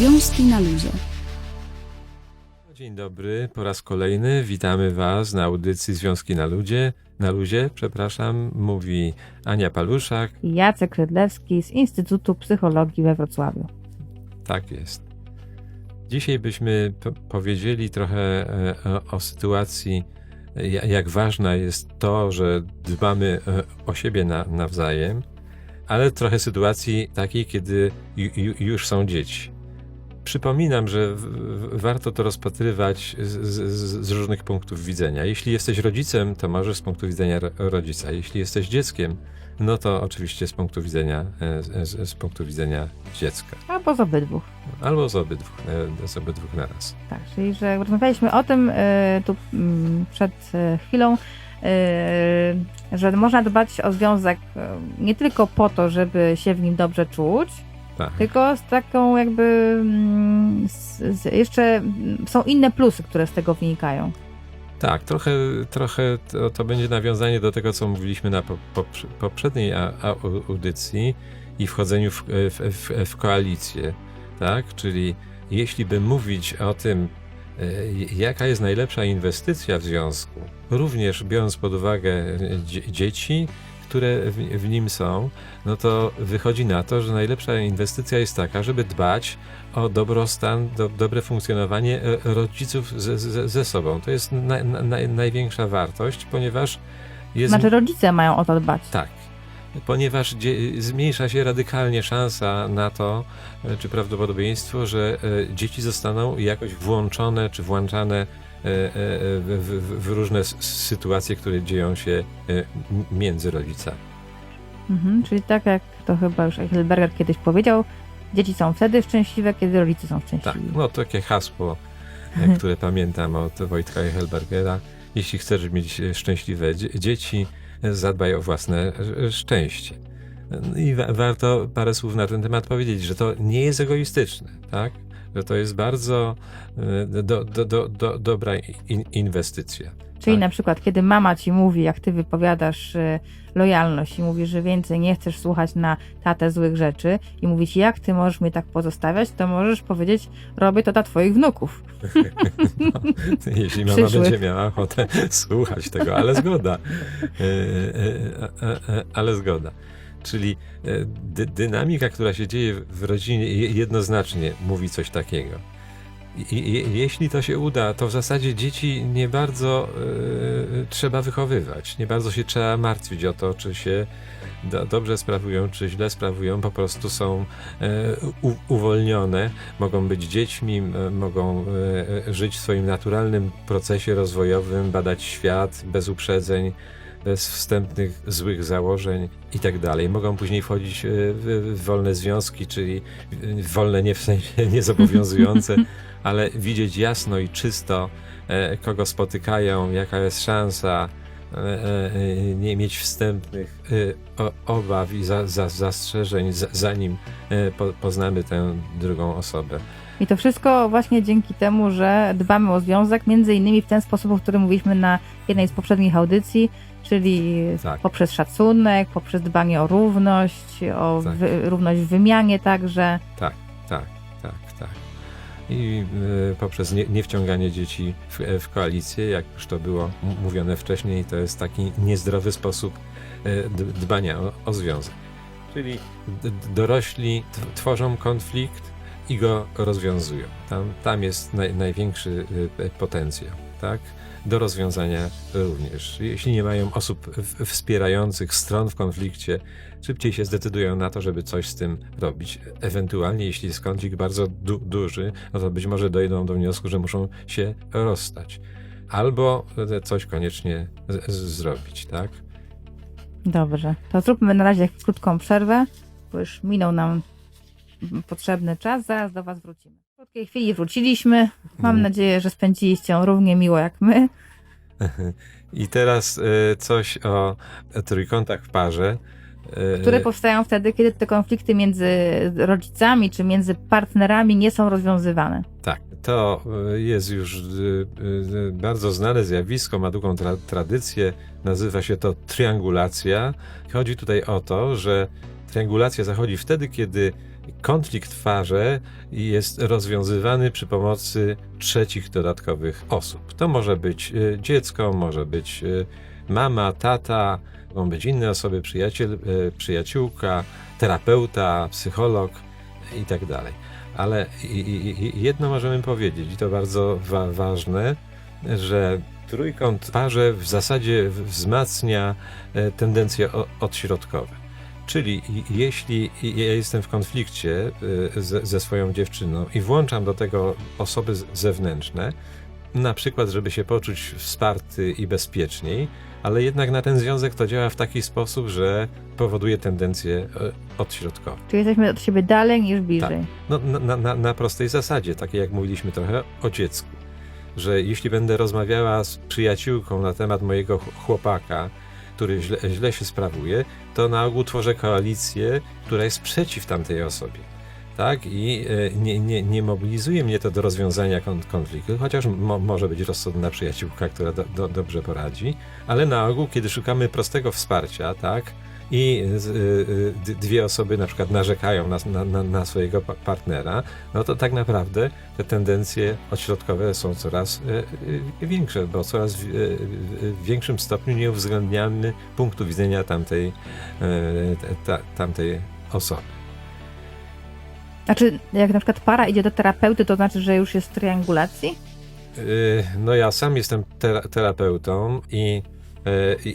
Związki na luzie. Dzień dobry, po raz kolejny witamy Was na audycji Związki na Ludzie. Na luzie, przepraszam, mówi Ania Paluszak. i Jacek Rydlewski z Instytutu Psychologii we Wrocławiu. Tak jest. Dzisiaj byśmy powiedzieli trochę e, o, o sytuacji, ja- jak ważna jest to, że dbamy e, o siebie na, nawzajem, ale trochę sytuacji takiej, kiedy ju, ju, już są dzieci. Przypominam, że w, w, warto to rozpatrywać z, z, z różnych punktów widzenia. Jeśli jesteś rodzicem, to możesz z punktu widzenia ro- rodzica. Jeśli jesteś dzieckiem, no to oczywiście z punktu widzenia, e, z, z, z punktu widzenia dziecka. Albo z obydwu. Albo z obydwu, e, z obydwóch naraz. Tak, czyli że rozmawialiśmy o tym e, tu mm, przed e, chwilą, e, że można dbać o związek e, nie tylko po to, żeby się w nim dobrze czuć, Tak. tylko z taką jakby mm, z, z jeszcze są inne plusy, które z tego wynikają. Tak, trochę, trochę to, to będzie nawiązanie do tego, co mówiliśmy na po, poprze- poprzedniej audycji i wchodzeniu w, w, w, w koalicję, tak? Czyli jeśli by mówić o tym, e, jaka jest najlepsza inwestycja w związku, również biorąc pod uwagę e, dzie- dzieci, które w, w nim są, no to wychodzi na to, że najlepsza inwestycja jest taka, żeby dbać o dobrostan, do, dobre funkcjonowanie e, rodziców ze, ze, ze sobą. To jest na, na, naj- największa wartość, ponieważ jest. Znaczy rodzice mają o to dbać. Tak. Ponieważ zmniejsza się radykalnie szansa na to, e, czy prawdopodobieństwo, że e, dzieci zostaną jakoś włączone czy włączane w, w, w różne sytuacje, które dzieją się e, między rodzicami. Mhm, czyli tak jak to chyba już Heidelberger kiedyś powiedział, dzieci są wtedy szczęśliwe, kiedy rodzice są Tak, szczęśliwi. no takie hasło, e, które pamiętam od Wojtka Helbergera. Jeśli chcesz mieć e, szczęśliwe dzie- dzieci, e, zadbaj o własne e, szczęście. No I wa- warto parę słów na ten temat powiedzieć, że to nie jest egoistyczne, tak? Że to jest bardzo e, do, do, do, do, dobra in, inwestycja. Czyli Tak. na przykład, kiedy mama ci mówi, jak ty wypowiadasz y, lojalność i mówisz, że więcej nie chcesz słuchać na tatę złych rzeczy i mówić, jak ty możesz mnie tak pozostawiać, to możesz powiedzieć, robię to dla twoich wnuków. Jeśli mama Przyszłych. będzie miała ochotę słuchać tego, ale zgoda. E, Ale zgoda. Czyli e, dy, dynamika, która się dzieje w rodzinie, je- jednoznacznie mówi coś takiego. I, jeśli to się uda, to w zasadzie dzieci nie bardzo e, trzeba wychowywać. Nie bardzo się trzeba martwić o to, czy się do, dobrze sprawują, czy źle sprawują. Po prostu są e, u, uwolnione, mogą być dziećmi, m, mogą e, żyć w swoim naturalnym procesie rozwojowym, badać świat bez uprzedzeń, bez wstępnych złych założeń i tak dalej. Mogą później wchodzić e, w, wolne związki, czyli wolne nie w sensie niezobowiązujące, ale widzieć jasno i czysto, e, kogo spotykają, jaka jest szansa, e, nie mieć wstępnych obaw i za, za, zastrzeżeń, za, zanim po, poznamy tę drugą osobę. I to wszystko właśnie dzięki temu, że dbamy o związek, między innymi w ten sposób, o którym mówiliśmy na jednej z poprzednich audycji, czyli Tak. poprzez szacunek, poprzez dbanie o równość, o Tak. wy, równość w wymianie także. Tak, tak, tak, tak. I e, poprzez nie, niewciąganie dzieci w, w koalicję, jak już to było mówione wcześniej, to jest taki niezdrowy sposób d- dbania o, o związek. Czyli dorośli tworzą konflikt i go rozwiązują. Tam, tam jest naj, największy e, potencjał, tak? Do rozwiązania również. Jeśli nie mają osób wspierających stron w konflikcie, szybciej się zdecydują na to, żeby coś z tym robić. Ewentualnie, jeśli jest konflikt bardzo du duży, no to być może dojdą do wniosku, że muszą się rozstać. Albo e, coś koniecznie zrobić, tak? Dobrze, to zróbmy na razie krótką przerwę, bo już minął nam potrzebny czas, zaraz do Was wrócimy. W krótkiej chwili wróciliśmy. Mam Mhm. nadzieję, że spędziliście ją równie miło jak my. I teraz e, coś o trójkątach w parze. e, które powstają wtedy, kiedy te konflikty między rodzicami czy między partnerami nie są rozwiązywane. Tak, to y, jest już y, y, bardzo znane zjawisko, ma długą tra tradycję, nazywa się to triangulacja. Chodzi tutaj o to, że triangulacja zachodzi wtedy, kiedy konflikt w parze jest rozwiązywany przy pomocy trzecich dodatkowych osób. To może być y, dziecko, może być y, mama, tata, mogą być inne osoby, przyjaciel, y, przyjaciółka, terapeuta, psycholog i tak. Ale jedno możemy powiedzieć, i to bardzo wa- ważne, że trójkąt parze w zasadzie wzmacnia e, tendencje odśrodkowe. Czyli jeśli ja jestem w konflikcie e, ze, ze swoją dziewczyną i włączam do tego osoby zewnętrzne, na przykład, żeby się poczuć wsparty i bezpieczniej, ale jednak na ten związek to działa w taki sposób, że powoduje tendencje e, odśrodkowe. Czyli jesteśmy od siebie dalej niż bliżej. No, na, na, na, prostej zasadzie, takiej jak mówiliśmy trochę o dziecku. Że jeśli będę rozmawiała z przyjaciółką na temat mojego ch- chłopaka, który źle, źle się sprawuje, to na ogół tworzę koalicję, która jest przeciw tamtej osobie. Tak? I e, nie, nie, nie mobilizuje mnie to do rozwiązania kon- konfliktu, chociaż mo, może być rozsądna przyjaciółka, która do, do, dobrze poradzi, ale na ogół, kiedy szukamy prostego wsparcia, tak? I y, y, dwie osoby na przykład narzekają na, na, na, swojego pa- partnera, no to tak naprawdę te tendencje odśrodkowe są coraz y, większe, bo coraz w, większym stopniu nie uwzględniamy punktu widzenia tamtej, ta, tamtej osoby. Znaczy, jak na przykład para idzie do terapeuty, to znaczy, że już jest w triangulacji? No ja sam jestem tera- terapeutą i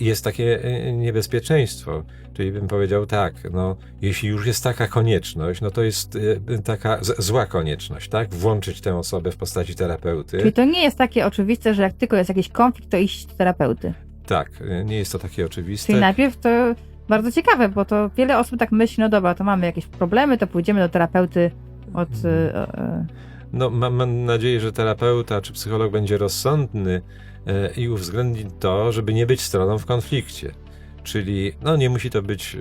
jest takie y, niebezpieczeństwo. Czyli bym powiedział tak, no jeśli już jest taka konieczność, no to jest y, taka zła konieczność, tak? Włączyć tę osobę w postaci terapeuty. Czyli to nie jest takie oczywiste, że jak tylko jest jakiś konflikt, to iść do terapeuty. Tak, nie jest to takie oczywiste. Czyli najpierw to bardzo ciekawe, bo to wiele osób tak myśli, no dobra, to mamy jakieś problemy, to pójdziemy do terapeuty od... Mhm. e, e, No, mam, mam nadzieję, że terapeuta czy psycholog będzie rozsądny e, i uwzględni to, żeby nie być stroną w konflikcie. Czyli no, nie musi to być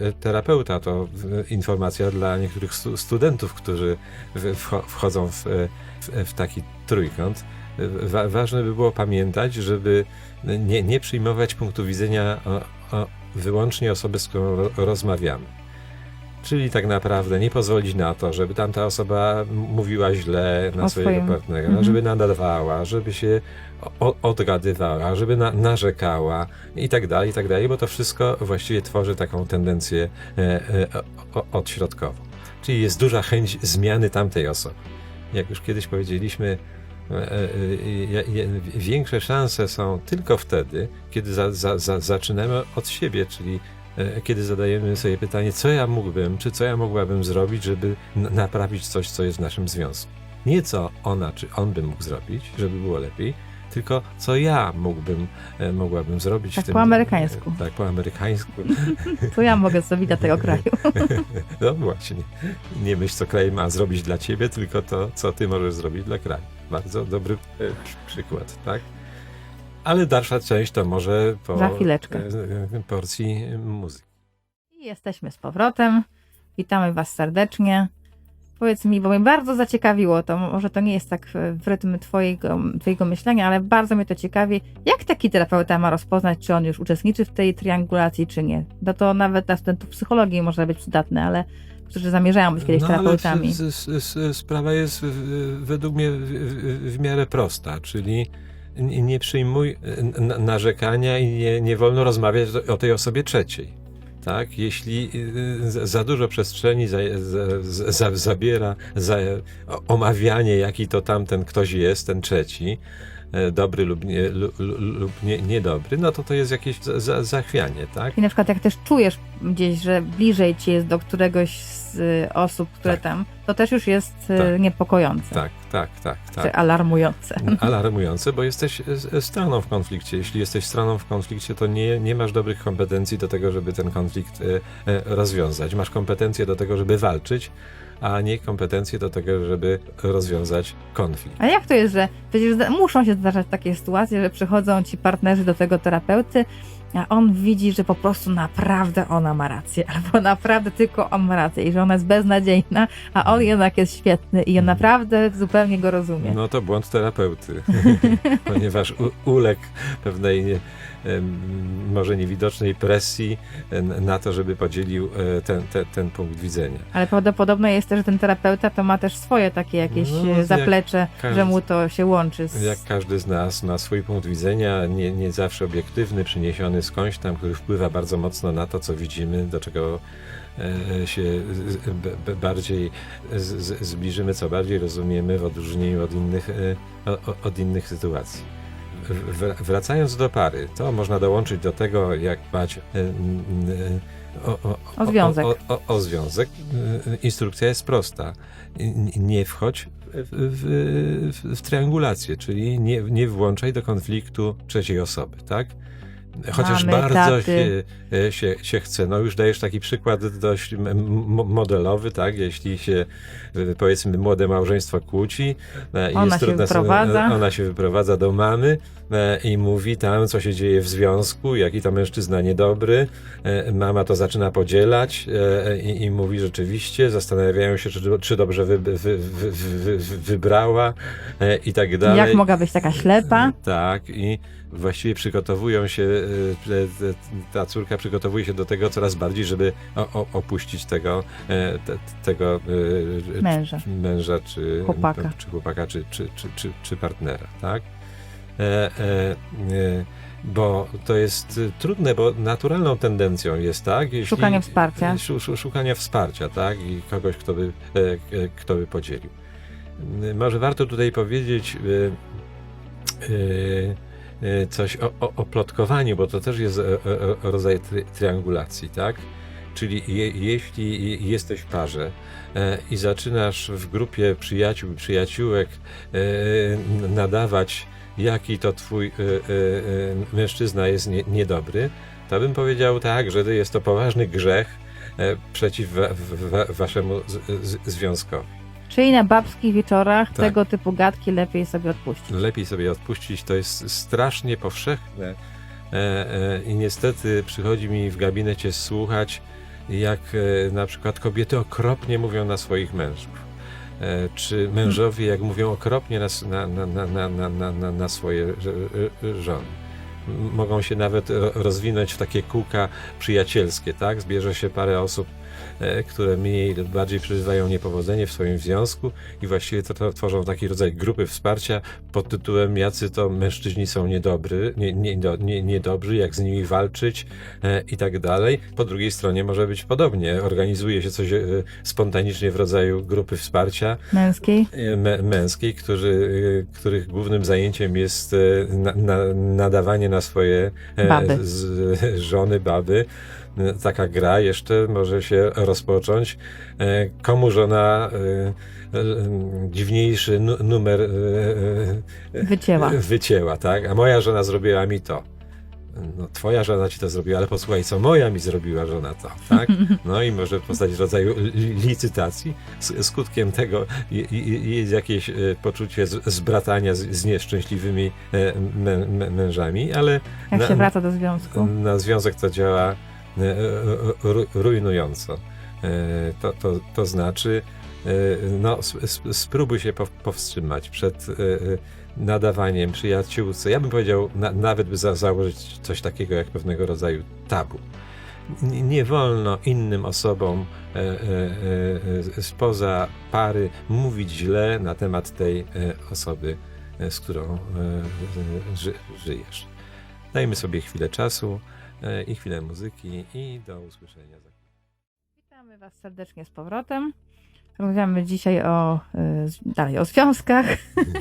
e, e, terapeuta, to informacja dla niektórych stu, studentów, którzy wchodzą w, e, w, taki trójkąt. E, Wa, ważne by było pamiętać, żeby nie, nie przyjmować punktu widzenia o, o, wyłącznie osoby, z którą ro- rozmawiamy. Czyli tak naprawdę nie pozwolić na to, żeby tamta osoba mówiła źle na O swojego swoim. partnera, Mhm. żeby nadawała, żeby się odgadywała, żeby na, narzekała i tak dalej, i tak dalej, bo to wszystko właściwie tworzy taką tendencję e, e, o, odśrodkową. Czyli jest duża chęć zmiany tamtej osoby. Jak już kiedyś powiedzieliśmy, e, e, e, większe szanse są tylko wtedy, kiedy za, za, za, zaczynamy od siebie, czyli kiedy zadajemy sobie pytanie, co ja mógłbym, czy co ja mogłabym zrobić, żeby naprawić coś, co jest w naszym związku. Nie co ona, czy on by mógł zrobić, żeby było lepiej, tylko co ja mógłbym, e, mogłabym zrobić. Tak w tym, po amerykańsku. Tak, po amerykańsku. Co ja mogę zrobić dla tego kraju? No właśnie. Nie myśl, co kraj ma zrobić dla ciebie, tylko to, co ty możesz zrobić dla kraju. Bardzo dobry e, przykład, tak? Ale dalsza część to może po Za chwileczkę. e, porcji muzyki. I jesteśmy z powrotem. Witamy Was serdecznie. Powiedz mi, bo mnie bardzo zaciekawiło to, może to nie jest tak e, w rytm twojego, twojego myślenia, ale bardzo mnie to ciekawi, jak taki terapeuta ma rozpoznać, czy on już uczestniczy w tej triangulacji, czy nie. No to nawet dla studentów psychologii może być przydatne, ale którzy zamierzają być kiedyś No, ale terapeutami. s- sprawa jest według mnie w, w, w miarę prosta, czyli nie przyjmuj n- narzekania i nie, nie wolno rozmawiać o tej osobie trzeciej. Tak? Jeśli y, za- dużo przestrzeni za, za, za, zabiera omawianie, jaki to tamten ktoś jest, ten trzeci, e, dobry lub, nie, lub, nie, niedobry, no to to jest jakieś za, za, zachwianie, tak? I na przykład jak też czujesz gdzieś, że bliżej ci jest do któregoś z y, osób, które Tak. tam, to też już jest y, Tak. niepokojące, Tak, tak, tak, tak. czy alarmujące. alarmujące, bo jesteś e, stroną w konflikcie. Jeśli jesteś stroną w konflikcie, to nie, nie masz dobrych kompetencji do tego, żeby ten konflikt e, e, rozwiązać. Masz kompetencje do tego, żeby walczyć, a nie kompetencje do tego, żeby rozwiązać konflikt. A jak to jest, że przecież muszą się zdarzać takie sytuacje, że przychodzą ci partnerzy do tego terapeuty a on widzi, że po prostu naprawdę ona ma rację, albo naprawdę tylko on ma rację i że ona jest beznadziejna, a on jednak jest świetny i on naprawdę zupełnie go rozumie. No to błąd terapeuty, ponieważ u- uległ pewnej może niewidocznej presji na to, żeby podzielił e, ten, ten, ten punkt widzenia. Ale prawdopodobne jest też, że ten terapeuta to ma też swoje takie jakieś No, e, jak zaplecze, każdy- że mu to się łączy z... Jak każdy z nas ma swój punkt widzenia, nie, nie zawsze obiektywny, przyniesiony skądś tam, który wpływa bardzo mocno na to, co widzimy, do czego e, się bardziej zbliżymy, co bardziej rozumiemy w odróżnieniu od innych, od innych sytuacji. Wracając do pary, to można dołączyć do tego, jak dbać e, m, e, o, o, O związek. O, związek. E, Instrukcja jest prosta. Nie wchodź w, w, w, w triangulację, czyli nie, nie włączaj do konfliktu trzeciej osoby, tak? Chociaż Mamy, bardzo się, e, się, się chce. No już dajesz taki przykład dość modelowy, tak? Jeśli się e, powiedzmy młode małżeństwo kłóci e, i Ona jest się trudna wyprowadza. ona się wyprowadza do mamy i mówi tam, co się dzieje w związku, jaki to mężczyzna niedobry. Mama to zaczyna podzielać i, i mówi rzeczywiście, zastanawiają się, czy, czy dobrze wy, wy, wy, wy, wy, wy, wybrała i tak dalej. Jak mogła być taka ślepa? Tak, i właściwie przygotowują się, e, e, ta córka przygotowuje się do tego coraz bardziej, żeby opuścić tego, e, te, tego e, Męża. czy- męża czy Chłopaka. czy, chłopaka, czy, czy, czy, czy, czy partnera, tak? E, e, e, bo to jest e, trudne, bo naturalną tendencją jest, tak? Jeśli, Szukanie wsparcia. e, Szu, szu, szukania wsparcia, tak? I kogoś, kto by, e, e, kto by podzielił. Może warto tutaj powiedzieć e, e, e, coś o, o, o plotkowaniu, bo to też jest e, e, e, rodzaj tri, triangulacji, tak? Czyli je, jeśli jesteś w parze e, i zaczynasz w grupie przyjaciół przyjaciółek e, nadawać, jaki to twój e, mężczyzna jest nie, niedobry, to bym powiedział tak, że jest to poważny grzech przeciw wa, wa, waszemu z, z, związkowi. Czyli na babskich wieczorach Tak. tego typu gadki lepiej sobie odpuścić. lepiej sobie odpuścić. To jest strasznie powszechne e, e, i niestety przychodzi mi w gabinecie słuchać, jak e, na przykład kobiety okropnie mówią na swoich mężów. E, czy mężowie, jak mówią okropnie na, na, na, na, na, na, na, swoje ż- e, żony. Mogą się nawet ro- rozwinąć w takie kółka przyjacielskie, tak? Zbierze się parę osób, e, które mniej lub bardziej przeżywają niepowodzenie w swoim związku i właściwie to, to tworzą taki rodzaj grupy wsparcia pod tytułem jacy to mężczyźni są niedobry, nie, nie, nie, niedobrzy, jak z nimi walczyć e, i tak dalej. Po drugiej stronie może być podobnie. Organizuje się coś e, spontanicznie w rodzaju grupy wsparcia Męskiej? e, mę- męskiej, którzy, e, których głównym zajęciem jest e, na, na, nadawanie na swoje e, Baby. Z, żony, baby. E, Taka gra jeszcze może się rozpocząć. E, Komu żona dziwniejszy nu, numer Wycięła. wycięła, tak? A moja żona zrobiła mi to. No, twoja żona ci to zrobiła, ale posłuchaj, co moja mi zrobiła żona to, tak? No i może powstać rodzaju li- licytacji. Skutkiem tego je- je- jest jakieś e, poczucie zbratania z, nieszczęśliwymi e, mę, mę, mężami, ale Jak na- się wraca do związku? na związek to działa e, ru- rujnująco. To, to, to znaczy, no, sp- sp- spróbuj się pow- powstrzymać przed nadawaniem przyjaciółce. Ja bym powiedział, na, nawet by za, założyć coś takiego jak pewnego rodzaju tabu. Nie wolno innym osobom e, e, e, spoza pary mówić źle na temat tej e, osoby, e, z którą e, ży, żyjesz. Dajmy sobie chwilę czasu i chwilę muzyki i do usłyszenia. Witamy Was serdecznie z powrotem. Rozmawiamy dzisiaj o, y, dalej o związkach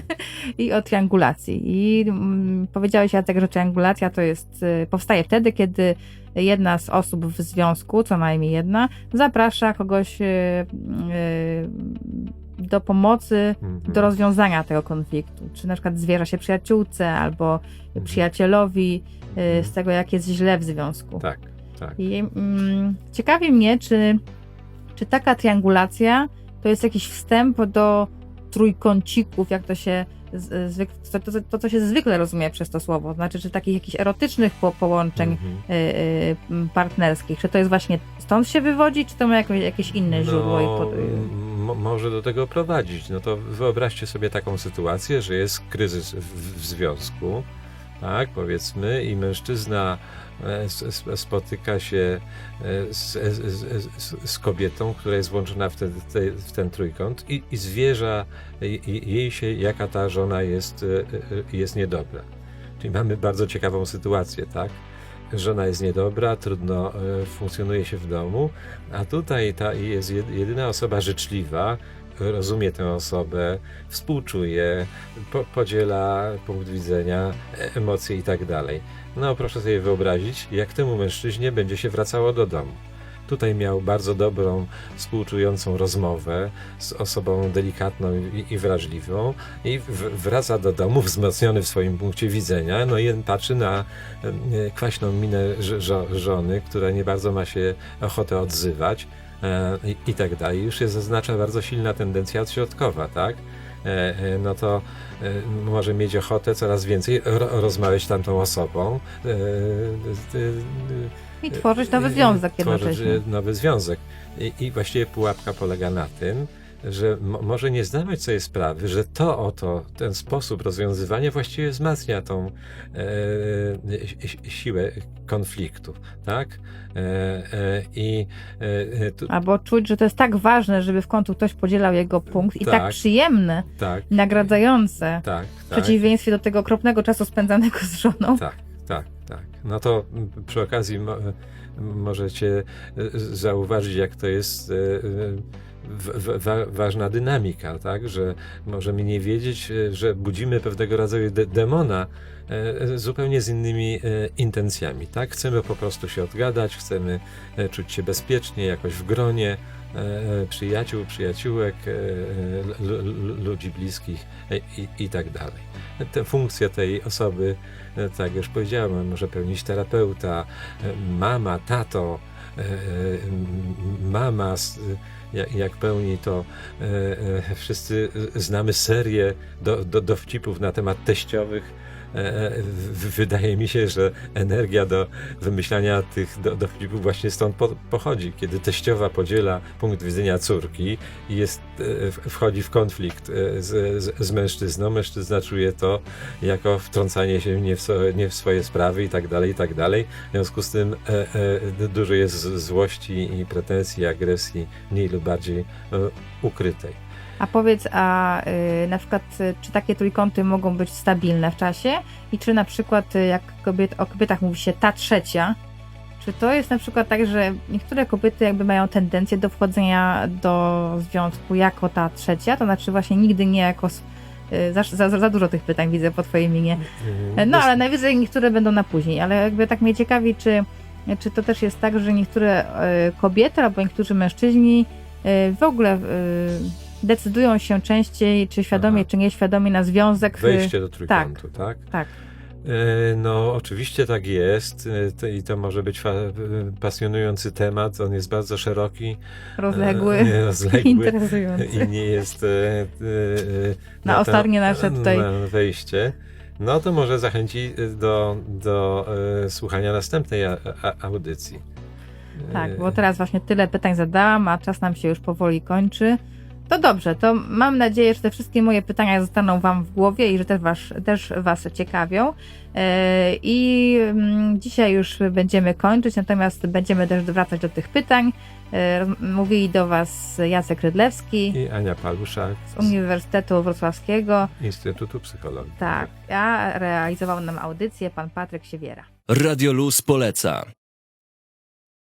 i o triangulacji. I mm, powiedziałeś Jacek, że triangulacja to jest, y, powstaje wtedy, kiedy jedna z osób w związku, co najmniej jedna, zaprasza kogoś y, do pomocy, Mhm. do rozwiązania tego konfliktu. Czy na przykład zwierza się przyjaciółce albo przyjacielowi y, Mhm. z tego, jak jest źle w związku. Tak, tak. I mm, ciekawi mnie, czy, czy taka triangulacja to jest jakiś wstęp do trójkącików, jak to się to, to, to, co się zwykle rozumie przez to słowo, znaczy, czy takich jakichś erotycznych po, połączeń Mhm. y, y, partnerskich, czy to jest właśnie stąd się wywodzi, czy to ma jakieś, jakieś inne źródło? I pod... m- może do tego prowadzić. No to wyobraźcie sobie taką sytuację, że jest kryzys w, w związku, tak, powiedzmy, i mężczyzna e, spotyka się e, z, z, z, z kobietą, która jest włączona w ten, te- w ten trójkąt i, i zwierza jej- się, jaka ta żona jest, e, e, jest niedobra. Czyli mamy bardzo ciekawą sytuację, tak? Żona jest niedobra, trudno e, funkcjonuje się w domu, a tutaj ta jest jed- jedyna osoba życzliwa, rozumie tę osobę, współczuje, po, podziela punkt widzenia, e, emocje i tak dalej. No proszę sobie wyobrazić, jak temu mężczyźnie będzie się wracało do domu. Tutaj miał bardzo dobrą, współczującą rozmowę z osobą delikatną i, wrażliwą i wraca do domu wzmocniony w swoim punkcie widzenia, no i patrzy na e, kwaśną minę żony, która nie bardzo ma się ochotę odzywać i, i tak dalej. Już się zaznacza bardzo silna tendencja odśrodkowa, tak? E, e, no to e, może mieć ochotę coraz więcej ro- rozmawiać tamtą osobą. e, e, e, I tworzyć nowy e, związek tworzyć, jednocześnie. e, nowy związek. I, I właściwie pułapka polega na tym, że mo- może nie zdawać sobie sprawy, że to oto, ten sposób rozwiązywania właściwie wzmacnia tą e, si- siłę konfliktu, tak? E, e, I e, e, tu, Albo czuć, że to jest tak ważne, żeby w końcu ktoś podzielał jego punkt i tak, Tak. przyjemne, tak, nagradzające, tak, w tak. przeciwieństwie do tego okropnego czasu spędzanego z żoną. Tak, tak, tak. No to przy okazji mo, możecie zauważyć, jak to jest e, e, w, w, wa, ważna dynamika, tak? Że możemy nie wiedzieć, e, że budzimy pewnego rodzaju de, demona e, zupełnie z innymi e, intencjami, tak? Chcemy po prostu się odgadać, chcemy e, czuć się bezpiecznie, jakoś w gronie e, e, przyjaciół, przyjaciółek, e, e, lu- lu- ludzi bliskich e, i, i tak dalej. Te funkcje tej osoby E, tak jak już powiedziałem, może pełnić terapeuta, e, mama, tato, e, e, mama, jak, jak pełni to, e, e, wszyscy znamy serię do, do, dowcipów na temat teściowych. E, e, Wydaje mi się, że energia do wymyślania tych do- dowcipów właśnie stąd po, pochodzi. Kiedy teściowa podziela punkt widzenia córki i jest, e, wchodzi w konflikt z, z, z mężczyzną, mężczyzna czuje to jako wtrącanie się nie w, so, nie w swoje sprawy i tak dalej, i tak dalej. W związku z tym dużo jest złości i pretensji, agresji, mniej lub bardziej ukrytej. A powiedz, a y, na przykład, y, czy takie trójkąty mogą być stabilne w czasie? I czy na przykład, y, jak kobiet, o kobietach mówi się ta trzecia, czy to jest na przykład tak, że niektóre kobiety jakby mają tendencję do wchodzenia do związku jako ta trzecia, to znaczy właśnie nigdy nie jako. y, Za, za, za dużo tych pytań widzę po twojej minie. Mhm. No, ale najwyżej niektóre będą na później, ale jakby tak mnie ciekawi, czy, czy to też jest tak, że niektóre e, kobiety albo niektórzy mężczyźni e, w ogóle e, decydują się częściej, czy świadomie, Aha. czy nieświadomie na związek. Wejście do trójkątu, tak? Tak. E, No, oczywiście tak jest e, i to może być e, pasjonujący temat. On jest bardzo szeroki, Rozległy, nie, rozległy interesujący. i nie jest Na to- ostatnie nasze tutaj- na wejście. No to może zachęci do, do słuchania następnej a, a, audycji. Tak, bo teraz właśnie tyle pytań zadałam, a czas nam się już powoli kończy. To dobrze, to mam nadzieję, że te wszystkie moje pytania zostaną Wam w głowie i że też Was, też was ciekawią. E, I mm, dzisiaj już będziemy kończyć, natomiast będziemy też wracać do tych pytań. E, Mówili do Was Jacek Rydlewski I Ania Paluszak z Uniwersytetu Wrocławskiego. Instytutu Psychologii. Tak, a realizował nam audycję pan Patryk Siewiera. Radio Luz poleca.